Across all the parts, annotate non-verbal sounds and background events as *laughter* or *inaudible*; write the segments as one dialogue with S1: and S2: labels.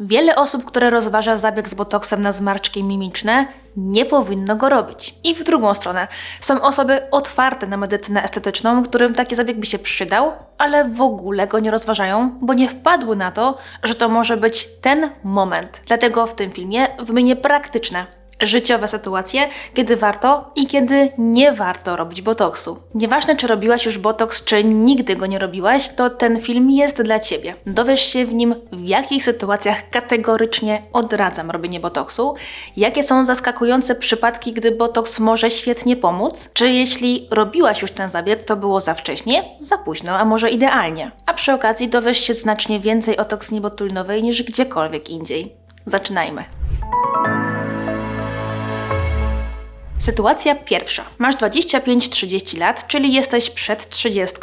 S1: Wiele osób, które rozważa zabieg z botoksem na zmarszczki mimiczne, nie powinno go robić. I w drugą stronę, są osoby otwarte na medycynę estetyczną, którym taki zabieg by się przydał, ale w ogóle go nie rozważają, bo nie wpadły na to, że to może być ten moment. Dlatego w tym filmie wymienię praktyczne, życiowe sytuacje, kiedy warto i kiedy nie warto robić botoksu. Nieważne, czy robiłaś już botoks, czy nigdy go nie robiłaś, to ten film jest dla ciebie. Dowiesz się w nim, w jakich sytuacjach kategorycznie odradzam robienie botoksu, jakie są zaskakujące przypadki, gdy botoks może świetnie pomóc, czy jeśli robiłaś już ten zabieg, to było za wcześnie, za późno, a może idealnie. A przy okazji dowiesz się znacznie więcej o toksini botulinowej niż gdziekolwiek indziej. Zaczynajmy. Sytuacja pierwsza. Masz 25-30 lat, czyli jesteś przed 30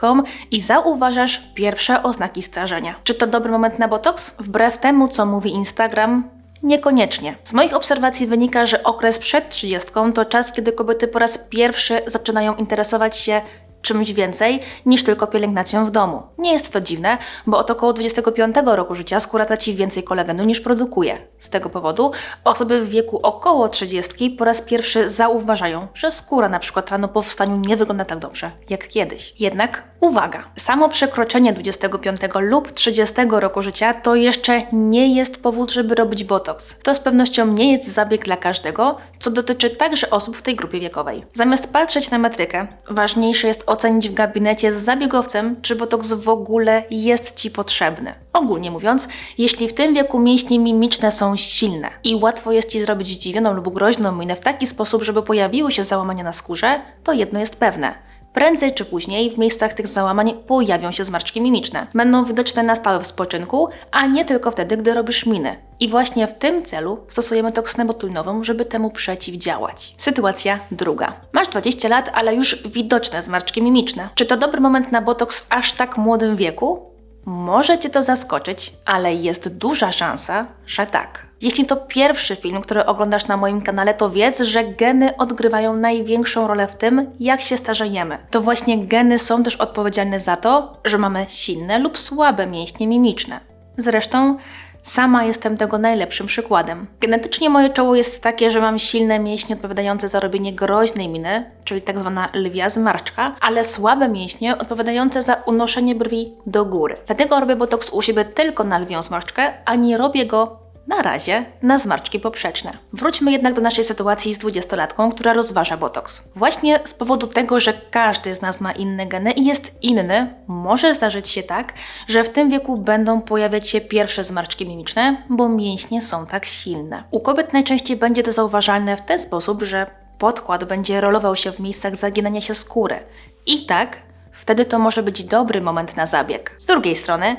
S1: i zauważasz pierwsze oznaki starzenia. Czy to dobry moment na botoks? Wbrew temu, co mówi Instagram, Niekoniecznie. Z moich obserwacji wynika, że okres przed 30 to czas, kiedy kobiety po raz pierwszy zaczynają interesować się czymś więcej niż tylko pielęgnacją w domu. Nie jest to dziwne, bo od około 25 roku życia skóra traci więcej kolagenu niż produkuje. Z tego powodu osoby w wieku około 30 po raz pierwszy zauważają, że skóra na przykład rano po wstaniu nie wygląda tak dobrze jak kiedyś. Jednak uwaga, samo przekroczenie 25 lub 30 roku życia to jeszcze nie jest powód, żeby robić botoks. To z pewnością nie jest zabieg dla każdego, co dotyczy także osób w tej grupie wiekowej. Zamiast patrzeć na metrykę, ważniejsze jest ocenić w gabinecie z zabiegowcem, czy botoks w ogóle jest Ci potrzebny. Ogólnie mówiąc, jeśli w tym wieku mięśnie mimiczne są silne i łatwo jest Ci zrobić zdziwioną lub groźną minę w taki sposób, żeby pojawiły się załamania na skórze, to jedno jest pewne. Prędzej czy później w miejscach tych załamań pojawią się zmarszczki mimiczne. Będą widoczne na stałe w spoczynku, a nie tylko wtedy, gdy robisz miny. I właśnie w tym celu stosujemy toksynę botulinową, żeby temu przeciwdziałać. Sytuacja druga. Masz 20 lat, ale już widoczne zmarszczki mimiczne. Czy to dobry moment na botoks w aż tak młodym wieku? Może Cię to zaskoczyć, ale jest duża szansa, że tak. Jeśli to pierwszy film, który oglądasz na moim kanale, to wiedz, że geny odgrywają największą rolę w tym, jak się starzejemy. To właśnie geny są też odpowiedzialne za to, że mamy silne lub słabe mięśnie mimiczne. Zresztą Sama jestem tego najlepszym przykładem. Genetycznie moje czoło jest takie, że mam silne mięśnie odpowiadające za robienie groźnej miny, czyli tak zwana lwia zmarszczka, ale słabe mięśnie odpowiadające za unoszenie brwi do góry. Dlatego robię botoks u siebie tylko na lwią zmarszczkę, a nie robię go na razie na zmarszczki poprzeczne. Wróćmy jednak do naszej sytuacji z dwudziestolatką, która rozważa botoks. Właśnie z powodu tego, że każdy z nas ma inne geny i jest inny, może zdarzyć się tak, że w tym wieku będą pojawiać się pierwsze zmarszczki mimiczne, bo mięśnie są tak silne. U kobiet najczęściej będzie to zauważalne w ten sposób, że podkład będzie rolował się w miejscach zaginania się skóry. I tak wtedy to może być dobry moment na zabieg. Z drugiej strony,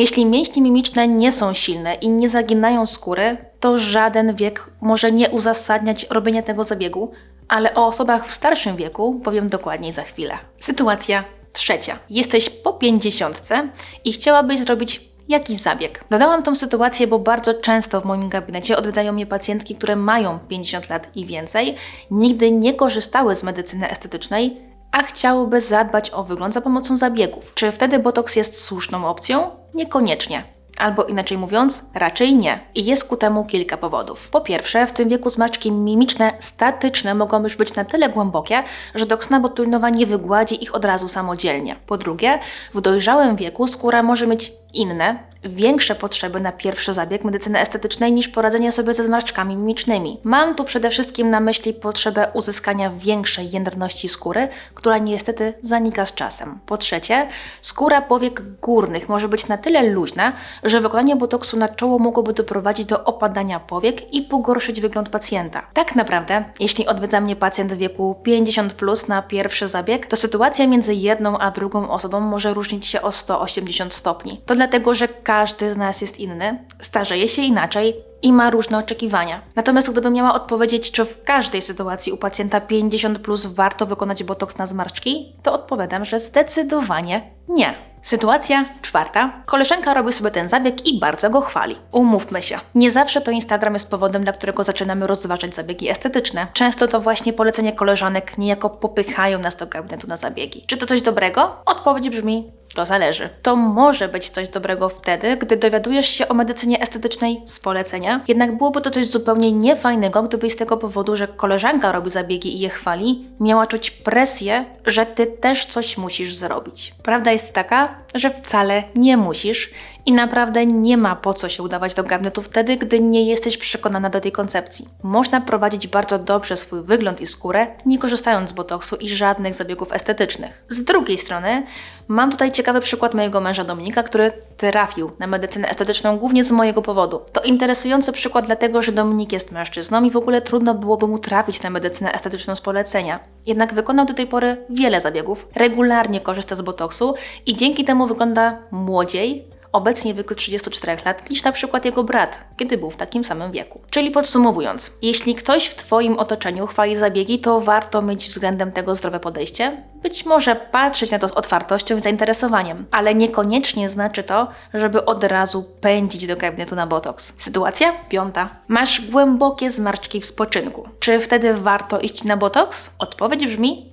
S1: jeśli mięśnie mimiczne nie są silne i nie zaginają skóry, to żaden wiek może nie uzasadniać robienia tego zabiegu, ale o osobach w starszym wieku powiem dokładniej za chwilę. Sytuacja trzecia. Jesteś po pięćdziesiątce i chciałabyś zrobić jakiś zabieg. Dodałam tą sytuację, bo bardzo często w moim gabinecie odwiedzają mnie pacjentki, które mają 50 lat i więcej, nigdy nie korzystały z medycyny estetycznej, a chciałyby zadbać o wygląd za pomocą zabiegów. Czy wtedy botoks jest słuszną opcją? Niekoniecznie. Albo inaczej mówiąc, raczej nie. I jest ku temu kilka powodów. Po pierwsze, w tym wieku zmarszczki mimiczne statyczne mogą już być na tyle głębokie, że toksyna botulinowa nie wygładzi ich od razu samodzielnie. Po drugie, w dojrzałym wieku skóra może mieć inne, większe potrzeby na pierwszy zabieg medycyny estetycznej niż poradzenie sobie ze zmarszczkami mimicznymi. Mam tu przede wszystkim na myśli potrzebę uzyskania większej jędrności skóry, która niestety zanika z czasem. Po trzecie, skóra powiek górnych może być na tyle luźna, że wykonanie botoksu na czoło mogłoby doprowadzić do opadania powiek i pogorszyć wygląd pacjenta. Tak naprawdę, jeśli odwiedza mnie pacjent w wieku 50 plus na pierwszy zabieg, to sytuacja między jedną a drugą osobą może różnić się o 180 stopni. To dlatego, że każdy z nas jest inny, starzeje się inaczej i ma różne oczekiwania. Natomiast gdybym miała odpowiedzieć, czy w każdej sytuacji u pacjenta 50 plus warto wykonać botoks na zmarszczki, to odpowiadam, że zdecydowanie nie. Sytuacja czwarta. Koleżanka robi sobie ten zabieg i bardzo go chwali. Umówmy się. Nie zawsze to Instagram jest powodem, dla którego zaczynamy rozważać zabiegi estetyczne. Często to właśnie polecenie koleżanek niejako popychają nas do gabinetu na zabiegi. Czy to coś dobrego? Odpowiedź brzmi To zależy. To może być coś dobrego wtedy, gdy dowiadujesz się o medycynie estetycznej z polecenia, jednak byłoby to coś zupełnie niefajnego, gdybyś z tego powodu, że koleżanka robi zabiegi i je chwali, miała czuć presję, że ty też coś musisz zrobić. Prawda jest taka, że wcale nie musisz i naprawdę nie ma po co się udawać do gabinetu wtedy, gdy nie jesteś przekonana do tej koncepcji. Można prowadzić bardzo dobrze swój wygląd i skórę, nie korzystając z botoksu i żadnych zabiegów estetycznych. Z drugiej strony, mam tutaj ciekawy przykład mojego męża Dominika, który trafił na medycynę estetyczną głównie z mojego powodu. To interesujący przykład dlatego, że Dominik jest mężczyzną i w ogóle trudno byłoby mu trafić na medycynę estetyczną z polecenia. Jednak wykonał do tej pory wiele zabiegów, regularnie korzysta z botoksu i dzięki temu wygląda młodziej, obecnie w wieku 34 lat, niż na przykład jego brat, kiedy był w takim samym wieku. Czyli podsumowując, jeśli ktoś w Twoim otoczeniu chwali zabiegi, to warto mieć względem tego zdrowe podejście. Być może patrzeć na to z otwartością i zainteresowaniem, ale niekoniecznie znaczy to, żeby od razu pędzić do gabinetu na botoks. Sytuacja piąta. Masz głębokie zmarszczki w spoczynku. Czy wtedy warto iść na botoks? Odpowiedź brzmi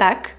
S1: tak,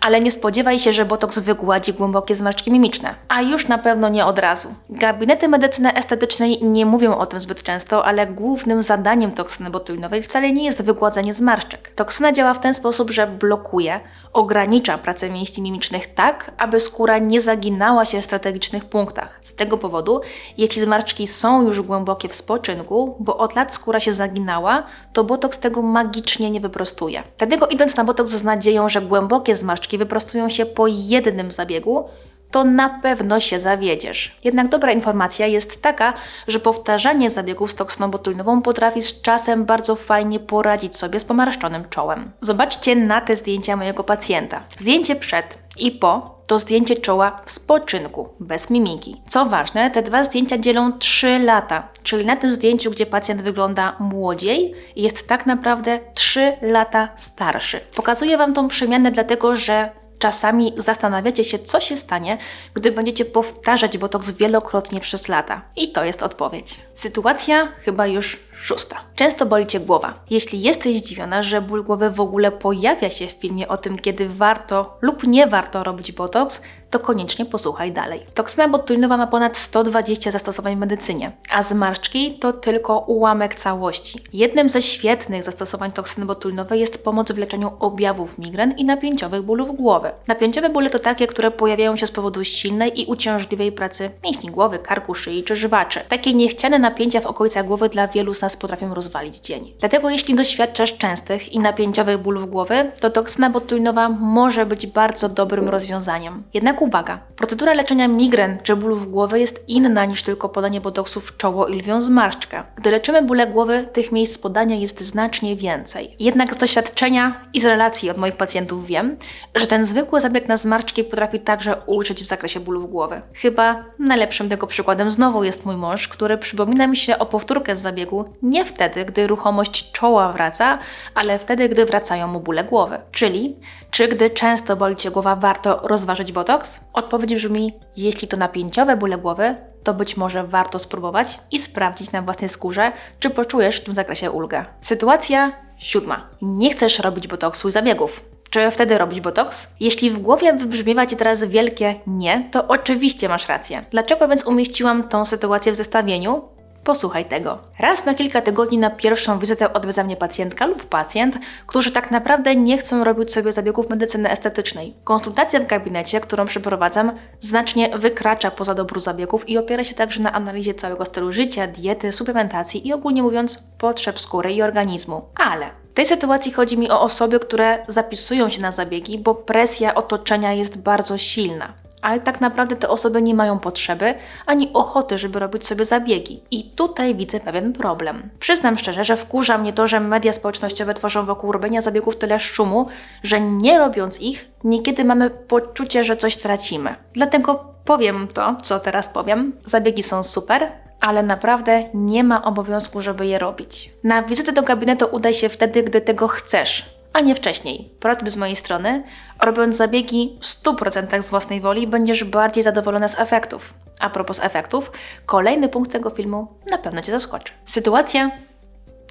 S1: ale nie spodziewaj się, że botoks wygładzi głębokie zmarszczki mimiczne. A już na pewno nie od razu. Gabinety medycyny estetycznej nie mówią o tym zbyt często, ale głównym zadaniem toksyny botulinowej wcale nie jest wygładzenie zmarszczek. Toksyna działa w ten sposób, że blokuje, ogranicza pracę mięśni mimicznych tak, aby skóra nie zaginała się w strategicznych punktach. Z tego powodu, jeśli zmarszczki są już głębokie w spoczynku, bo od lat skóra się zaginała, to botoks tego magicznie nie wyprostuje. Dlatego idąc na botoks z nadzieją, że głębokie zmarszczki wyprostują się po jednym zabiegu, to na pewno się zawiedziesz. Jednak dobra informacja jest taka, że powtarzanie zabiegów z botulinową potrafi z czasem bardzo fajnie poradzić sobie z pomarszczonym czołem. Zobaczcie na te zdjęcia mojego pacjenta. Zdjęcie przed i po to zdjęcie czoła w spoczynku, bez mimiki. Co ważne, te dwa zdjęcia dzielą 3 lata, czyli na tym zdjęciu, gdzie pacjent wygląda młodziej, jest tak naprawdę 3 lata starszy. Pokazuję Wam tą przemianę dlatego, że czasami zastanawiacie się, co się stanie, gdy będziecie powtarzać botoks wielokrotnie przez lata. I to jest odpowiedź. Sytuacja chyba już Szósta. Często boli Cię głowa. Jeśli jesteś zdziwiona, że ból głowy w ogóle pojawia się w filmie o tym, kiedy warto lub nie warto robić botoks, to koniecznie posłuchaj dalej. Toksyna botulinowa ma ponad 120 zastosowań w medycynie, a zmarszczki to tylko ułamek całości. Jednym ze świetnych zastosowań toksyny botulinowej jest pomoc w leczeniu objawów migren i napięciowych bólów głowy. Napięciowe bóle to takie, które pojawiają się z powodu silnej i uciążliwej pracy mięśni głowy, karku, szyi czy żywaczy. Takie niechciane napięcia w okolicach głowy dla wielu z nas potrafią rozwalić dzień. Dlatego jeśli doświadczasz częstych i napięciowych bólów głowy, to toksyna botulinowa może być bardzo dobrym rozwiązaniem. Jednak uwaga, procedura leczenia migren czy bólów głowy jest inna niż tylko podanie botoksu w czoło i lwią zmarszczkę. Gdy leczymy bóle głowy, tych miejsc podania jest znacznie więcej. Jednak z doświadczenia i z relacji od moich pacjentów wiem, że ten zwykły zabieg na zmarszczki potrafi także ulczyć w zakresie bólów głowy. Chyba najlepszym tego przykładem znowu jest mój mąż, który przypomina mi się o powtórkę z zabiegu nie wtedy, gdy ruchomość czoła wraca, ale wtedy, gdy wracają mu bóle głowy. Czyli, czy gdy często boli Cię głowa, warto rozważyć botoks? Odpowiedź brzmi, jeśli to napięciowe bóle głowy, to być może warto spróbować i sprawdzić na własnej skórze, czy poczujesz w tym zakresie ulgę. Sytuacja siódma. Nie chcesz robić botoksu i zabiegów. Czy wtedy robić botoks? Jeśli w głowie wybrzmiewa Ci teraz wielkie nie, to oczywiście masz rację. Dlaczego więc umieściłam tą sytuację w zestawieniu? Posłuchaj tego. Raz na kilka tygodni na pierwszą wizytę odwiedza mnie pacjentka lub pacjent, którzy tak naprawdę nie chcą robić sobie zabiegów medycyny estetycznej. Konsultacja w gabinecie, którą przeprowadzam, znacznie wykracza poza dobór zabiegów i opiera się także na analizie całego stylu życia, diety, suplementacji i ogólnie mówiąc potrzeb skóry i organizmu. Ale w tej sytuacji chodzi mi o osoby, które zapisują się na zabiegi, bo presja otoczenia jest bardzo silna ale tak naprawdę te osoby nie mają potrzeby ani ochoty, żeby robić sobie zabiegi. I tutaj widzę pewien problem. Przyznam szczerze, że wkurza mnie to, że media społecznościowe tworzą wokół robienia zabiegów tyle szumu, że nie robiąc ich, niekiedy mamy poczucie, że coś tracimy. Dlatego powiem to, co teraz powiem. Zabiegi są super, ale naprawdę nie ma obowiązku, żeby je robić. Na wizytę do gabinetu udaj się wtedy, gdy tego chcesz a nie wcześniej. Prośby z mojej strony, robiąc zabiegi w 100% z własnej woli, będziesz bardziej zadowolona z efektów. A propos efektów, kolejny punkt tego filmu na pewno Cię zaskoczy. Sytuacja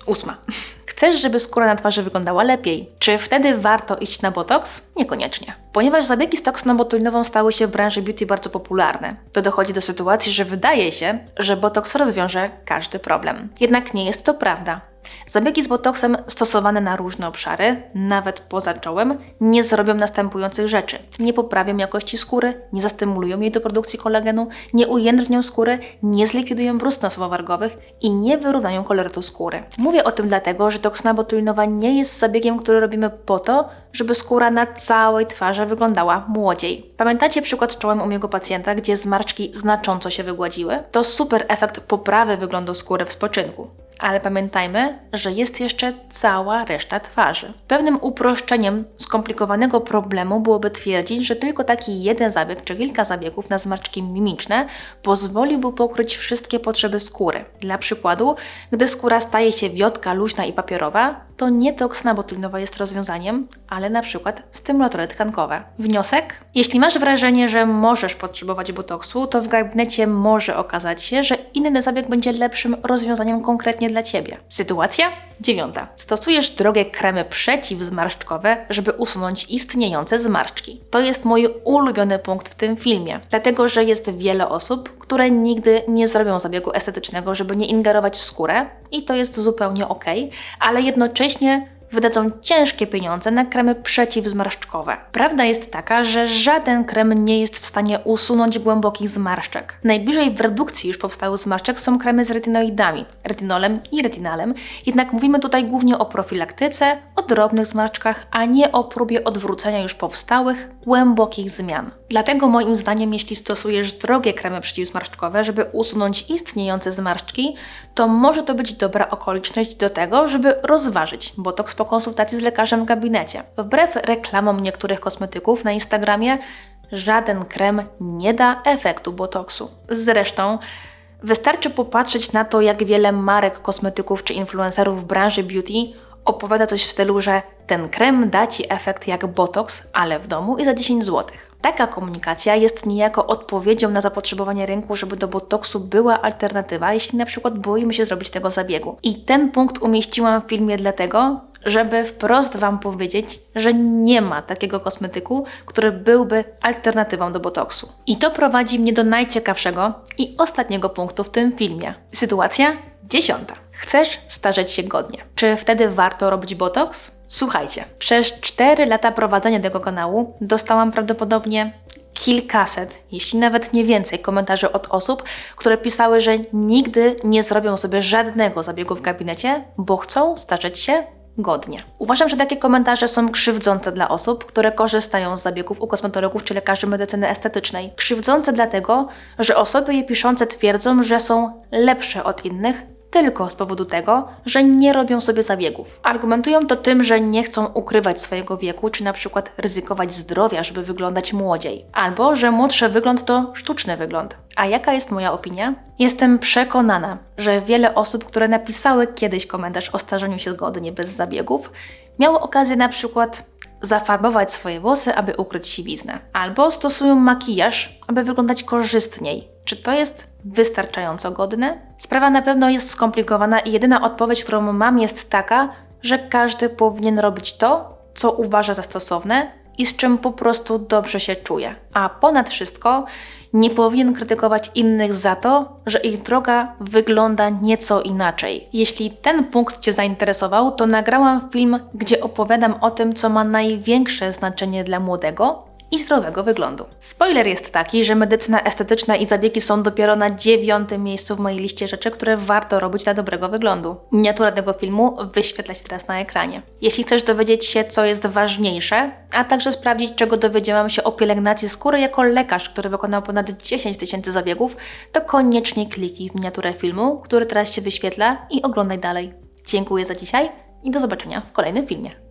S1: ósma. *laughs* Chcesz, żeby skóra na twarzy wyglądała lepiej. Czy wtedy warto iść na botoks? Niekoniecznie. Ponieważ zabiegi z toksynobotulinoną stały się w branży beauty bardzo popularne, to dochodzi do sytuacji, że wydaje się, że botoks rozwiąże każdy problem. Jednak nie jest to prawda. Zabiegi z botoksem stosowane na różne obszary, nawet poza czołem, nie zrobią następujących rzeczy. Nie poprawią jakości skóry, nie zastymulują jej do produkcji kolagenu, nie ujędrnią skóry, nie zlikwidują brust nosowo-wargowych i nie wyrównają kolorytu skóry. Mówię o tym dlatego, że toksyna botulinowa nie jest zabiegiem, który robimy po to, żeby skóra na całej twarzy wyglądała młodziej. Pamiętacie przykład z czołem u mojego pacjenta, gdzie zmarszczki znacząco się wygładziły? To super efekt poprawy wyglądu skóry w spoczynku. Ale pamiętajmy, że jest jeszcze cała reszta twarzy. Pewnym uproszczeniem skomplikowanego problemu byłoby twierdzić, że tylko taki jeden zabieg czy kilka zabiegów na zmarszczki mimiczne pozwoliłby pokryć wszystkie potrzeby skóry. Dla przykładu, gdy skóra staje się wiotka, luźna i papierowa, to nie toksyna botulinowa jest rozwiązaniem, ale na przykład stymulatory tkankowe. Wniosek? Jeśli masz wrażenie, że możesz potrzebować botoksu, to w gabinecie może okazać się, że inny zabieg będzie lepszym rozwiązaniem konkretnie dla Ciebie. Sytuacja dziewiąta. Stosujesz drogie kremy przeciwzmarszczkowe, żeby usunąć istniejące zmarszczki. To jest mój ulubiony punkt w tym filmie, dlatego że jest wiele osób, które nigdy nie zrobią zabiegu estetycznego, żeby nie ingerować w skórę i to jest zupełnie ok, ale jednocześnie wydadzą ciężkie pieniądze na kremy przeciwzmarszczkowe. Prawda jest taka, że żaden krem nie jest w stanie usunąć głębokich zmarszczek. Najbliżej w redukcji już powstałych zmarszczek są kremy z retinoidami, retinolem i retinalem, jednak mówimy tutaj głównie o profilaktyce, o drobnych zmarszczkach, a nie o próbie odwrócenia już powstałych, głębokich zmian. Dlatego moim zdaniem, jeśli stosujesz drogie kremy przeciwzmarszczkowe, żeby usunąć istniejące zmarszczki, to może to być dobra okoliczność do tego, żeby rozważyć botoks po konsultacji z lekarzem w gabinecie. Wbrew reklamom niektórych kosmetyków na Instagramie, żaden krem nie da efektu botoksu. Zresztą wystarczy popatrzeć na to, jak wiele marek kosmetyków czy influencerów w branży beauty opowiada coś w stylu, że ten krem da Ci efekt jak botoks, ale w domu i za 10 zł. Taka komunikacja jest niejako odpowiedzią na zapotrzebowanie rynku, żeby do botoksu była alternatywa, jeśli na przykład boimy się zrobić tego zabiegu. I ten punkt umieściłam w filmie dlatego, żeby wprost Wam powiedzieć, że nie ma takiego kosmetyku, który byłby alternatywą do botoksu. I to prowadzi mnie do najciekawszego i ostatniego punktu w tym filmie. Sytuacja dziesiąta. Chcesz starzeć się godnie. Czy wtedy warto robić botoks? Słuchajcie, przez 4 lata prowadzenia tego kanału dostałam prawdopodobnie kilkaset, jeśli nawet nie więcej, komentarzy od osób, które pisały, że nigdy nie zrobią sobie żadnego zabiegu w gabinecie, bo chcą starzeć się godnie. Uważam, że takie komentarze są krzywdzące dla osób, które korzystają z zabiegów u kosmetologów czy lekarzy medycyny estetycznej. Krzywdzące dlatego, że osoby je piszące twierdzą, że są lepsze od innych tylko z powodu tego, że nie robią sobie zabiegów. Argumentują to tym, że nie chcą ukrywać swojego wieku, czy na przykład ryzykować zdrowia, żeby wyglądać młodziej, albo że młodszy wygląd to sztuczny wygląd. A jaka jest moja opinia? Jestem przekonana, że wiele osób, które napisały kiedyś komentarz o starzeniu się zgodnie bez zabiegów, miało okazję na przykład zafarbować swoje włosy, aby ukryć siwiznę, albo stosują makijaż, aby wyglądać korzystniej. Czy to jest wystarczająco godne? Sprawa na pewno jest skomplikowana i jedyna odpowiedź, którą mam, jest taka, że każdy powinien robić to, co uważa za stosowne i z czym po prostu dobrze się czuje. A ponad wszystko nie powinien krytykować innych za to, że ich droga wygląda nieco inaczej. Jeśli ten punkt Cię zainteresował, to nagrałam film, gdzie opowiadam o tym, co ma największe znaczenie dla młodego i zdrowego wyglądu. Spoiler jest taki, że medycyna estetyczna i zabiegi są dopiero na dziewiątym miejscu w mojej liście rzeczy, które warto robić dla dobrego wyglądu. Miniatura tego filmu wyświetla się teraz na ekranie. Jeśli chcesz dowiedzieć się, co jest ważniejsze, a także sprawdzić, czego dowiedziałam się o pielęgnacji skóry jako lekarz, który wykonał ponad 10 tysięcy zabiegów, to koniecznie kliknij w miniaturę filmu, który teraz się wyświetla i oglądaj dalej. Dziękuję za dzisiaj i do zobaczenia w kolejnym filmie.